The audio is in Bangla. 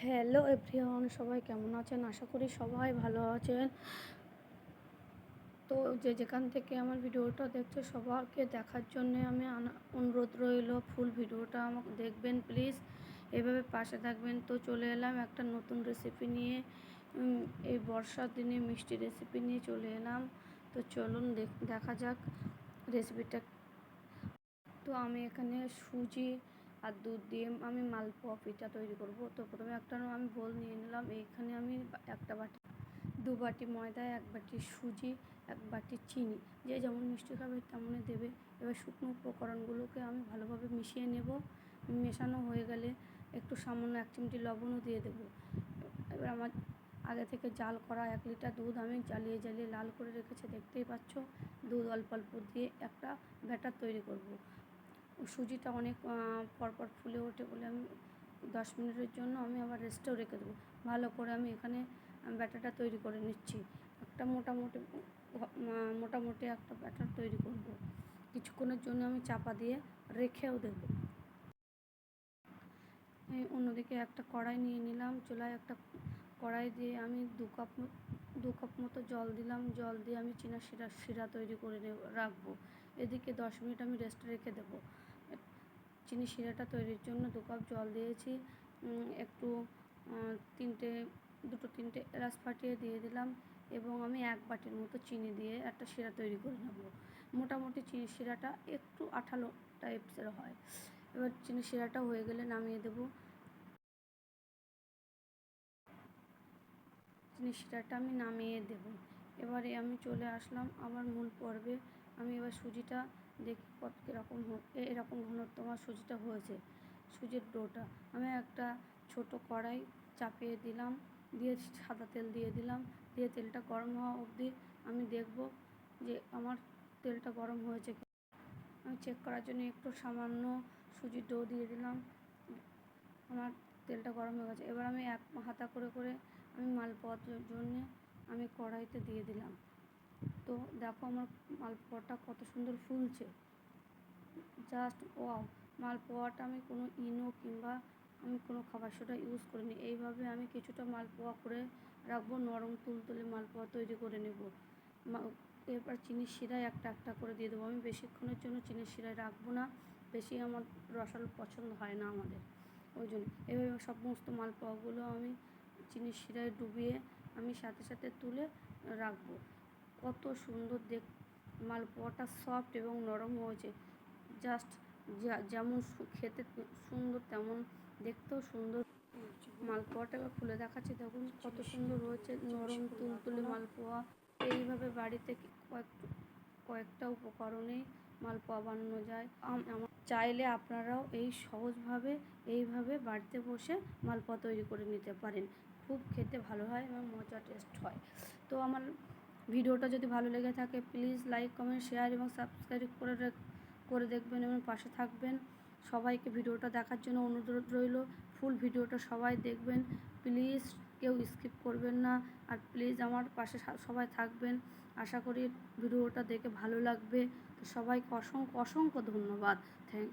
হ্যালো এভরিওয়ান, সবাই কেমন আছেন? আশা করি সবাই ভালো আছেন। তো যে যেখান থেকে আমার ভিডিওটা দেখছে, সবাইকে দেখার জন্য আমি অনুরোধ রইল, ফুল ভিডিওটা আমাকে দেখবেন, প্লিজ। এভাবে পাশে থাকবেন। তো চলে এলাম একটা নতুন রেসিপি নিয়ে। এই বর্ষার দিনে মিষ্টি রেসিপি নিয়ে চলে এলাম। তো চলুন দেখ- দেখা যাক রেসিপিটা তো আমি এখানে সুজি আর দুধ দিয়ে আমি মালপোয়া পিঠা তৈরি করব। তো প্রথমে একটা আমি বোল নিয়ে নিলাম, এইখানে আমি একটা বাটি, দু বাটি ময়দা, এক বাটি সুজি, এক বাটি চিনি, যে যেমন মিষ্টি খাবে তেমনই দেবে। এবার শুকনো উপকরণগুলোকে আমি ভালোভাবে মিশিয়ে নেব। মেশানো হয়ে গেলে একটু সামান্য এক চিমটি লবণও দিয়ে দেবো। এবার আমার আগে থেকে জাল করা এক লিটার দুধ আমি জ্বালিয়ে জ্বালিয়ে লাল করে রেখেছি, দেখতেই পাচ্ছ। দুধ অল্প অল্প দিয়ে একটা ব্যাটার তৈরি করব। সুজিটা অনেক পরপর ফুলে ওঠে বলে আমি দশ মিনিটের জন্য আমি আবার রেস্টেও রেখে দেবো। ভালো করে আমি এখানে ব্যাটারটা তৈরি করে নিচ্ছি। একটা মোটামুটি মোটামুটি একটা ব্যাটার তৈরি করব। কিছুক্ষণের জন্য আমি চাপা দিয়ে রেখেও দেবো। অন্যদিকে একটা কড়াই নিয়ে নিলাম। চুলায় একটা কড়াই দিয়ে আমি দু কাপ দু কাপ মতো জল দিলাম। জল দিয়ে আমি চিনা শিরা শিরা তৈরি করে রাখব। এদিকে দশ মিনিট আমি রেস্টে রেখে দেবো। চিনি শিরাটা তৈরির জন্য দু কাপ জল দিয়েছি। একটু তিনটে, দুটো তিনটে এলাচ ফাটিয়ে দিয়ে দিলাম এবং আমি এক বাটির মতো চিনি দিয়ে একটা শিরা তৈরি করে নেব। মোটামুটি চিনি শিরাটা একটু আঠালো টাইপসের হয়। এবার চিনি শিরাটা হয়ে গেলে নামিয়ে দেবো। চিনি শিরাটা আমি নামিয়ে দেব। এবারে আমি চলে আসলাম আমার মূল পর্বে। আমি এবার সুজিটা দেখি কত কীরকম এরকম ঘনত্ব আমার সুজিটা হয়েছে। সুজির ডোটা। আমি একটা ছোট কড়াই চাপিয়ে দিলাম, দিয়ে সাদা তেল দিয়ে দিলাম, দিয়ে তেলটা গরম হওয়া অবধি আমি দেখব যে আমার তেলটা গরম হয়েছে কি আমি চেক করার জন্য একটু সামান্য সুজির ডো দিয়ে দিলাম। আমার তেলটা গরম হয়ে গেছে। এবার আমি এক হাতা করে করে আমি মালপোয়ার জন্য আমি কড়াইতে দিয়ে দিলাম। তো দেখো আমার মালপোয়াটা কত সুন্দর ফুলছে। জাস্ট ওয়াও মালপোয়াটা আমি কোনো ইনো কিংবা আমি কোনো খাবার সোডা ইউজ করিনি। এইভাবে আমি কিছুটা মালপোয়া করে রাখব, নরম তুলতুলে মালপোয়া তৈরি করে নেব। এরপর চিনির শিরায় একটা একটা করে দিয়ে দেবো। আমি বেশিক্ষণের জন্য চিনির শিরায় রাখব না, বেশি আমার রসালো পছন্দ হয় না আমাদের। ওই জন্য এভাবে সমস্ত মালপোয়াগুলো আমি চিনির শিরায় ডুবিয়ে আমি সাথে সাথে তুলে রাখব। কত সুন্দর দেখ মালপোয়াটা সফট এবং নরম হয়েছে। জাস্ট যেমন খেতে সুন্দর তেমন দেখতেও সুন্দর মালপোয়াটা এবার খুলে দেখাচ্ছি, দেখুন কত সুন্দর হয়েছে, নরম তুলতুলে মালপোয়া এইভাবে বাড়িতে কয়েক, কয়েকটা উপকরণেই মালপোয়া বানানো যায়। আমার চাইলে আপনারাও এই সহজভাবে, এইভাবে বাড়িতে বসে মালপোয়া তৈরি করে নিতে পারেন। খুব খেতে ভালো হয় এবং মজা টেস্ট হয়। তো আমার ভিডিওটা যদি ভালো লেগে থাকে প্লিজ লাইক কমেন্ট শেয়ার এবং সাবস্ক্রাইব করে করে দেখবেন এবং পাশে থাকবেন। সবাইকে ভিডিওটা দেখার জন্য অনুরোধ রইল। ফুল ভিডিওটা সবাই দেখবেন। প্লিজ কেউ স্কিপ করবেন না। আর প্লিজ আমার পাশে সবাই থাকবেন। আশা করি ভিডিওটা দেখে ভালো লাগবে। তো সবাইকে অসংখ্য অসংখ্য ধন্যবাদ। থ্যাংক